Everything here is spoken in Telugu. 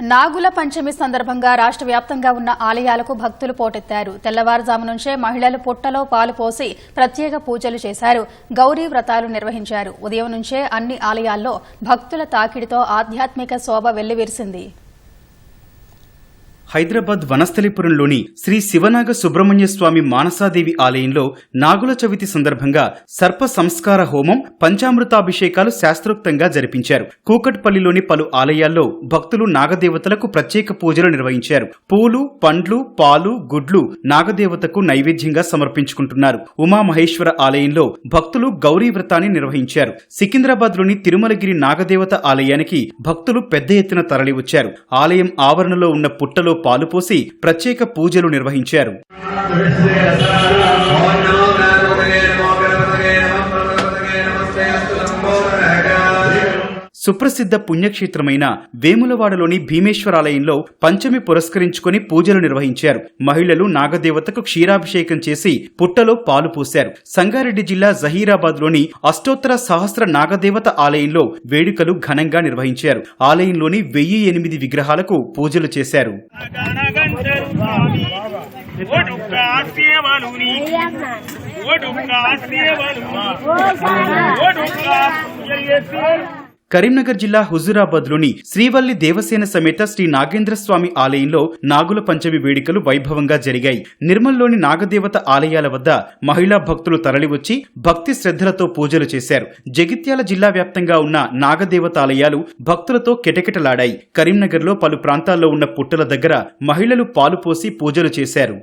నాగుల పంచమి సందర్భంగా రాష్ట్ర వ్యాప్తంగా ఉన్న ఆలయాలకు భక్తులు పోటెత్తారు. తెల్లవారుజాము నుంచే మహిళలు పుట్టలో పాలు పోసి ప్రత్యేక పూజలు చేశారు. గౌరీ వ్రతాలు నిర్వహించారు. ఉదయం నుంచే అన్ని ఆలయాల్లో భక్తుల తాకిడితో ఆధ్యాత్మిక శోభ వెల్లివిరిసింది. హైదరాబాద్ వనస్థలిపురంలోని శ్రీ శివనాగ సుబ్రహ్మణ్య స్వామి మానసాదేవి ఆలయంలో నాగుల చవితి సందర్భంగా సర్ప సంస్కార హోమం పంచామృతాభిషేకాలు శాస్త్రోక్తంగా జరిపించారు. కూకట్పల్లిలోని పలు ఆలయాల్లో భక్తులు నాగదేవతలకు ప్రత్యేక పూజలు నిర్వహించారు. పూలు పండ్లు పాలు గుడ్లు నాగదేవతకు నైవేద్యంగా సమర్పించుకుంటున్నారు. ఉమామహేశ్వర ఆలయంలో భక్తులు గౌరీ వ్రతాన్ని నిర్వహించారు. సికింద్రాబాద్లోని తిరుమలగిరి నాగదేవత ఆలయానికి భక్తులు పెద్ద ఎత్తున తరలివచ్చారు. ఆలయం ఆవరణలో ఉన్న పుట్టలో పాలు పోసి ప్రత్యేక పూజలు నిర్వహించారు సుప్రసిద్ధ పుణ్యక్షేత్రమైన వేములవాడలోని భీమేశ్వరాలయంలో పంచమి పురస్కరించుకుని పూజలు నిర్వహించారు. మహిళలు నాగదేవతకు క్షీరాభిషేకం చేసి పుట్టలో పాలు పోశారు. సంగారెడ్డి జిల్లా జహీరాబాద్లోని అష్టోత్తర సహస్ర నాగదేవత ఆలయంలో వేడుకలు ఘనంగా నిర్వహించారు. ఆలయంలోని వెయ్యి ఎనిమిది విగ్రహాలకు పూజలు చేశారు. కరీంనగర్ జిల్లా హుజూరాబాద్లోని శ్రీవల్లి దేవసేన సమేత శ్రీ నాగేంద్ర స్వామి ఆలయంలో నాగుల పంచమి వేడుకలు వైభవంగా జరిగాయి. నిర్మల్లోని నాగదేవత ఆలయాల వద్ద మహిళా భక్తులు తరలివచ్చి భక్తి శ్రద్ధలతో పూజలు చేశారు. జగిత్యాల జిల్లా వ్యాప్తంగా ఉన్న నాగదేవత ఆలయాలు భక్తులతో కిటకిటలాడాయి. కరీంనగర్లో పలు ప్రాంతాల్లో ఉన్న పుట్టల దగ్గర మహిళలు పాలు పోసి పూజలు చేశారు.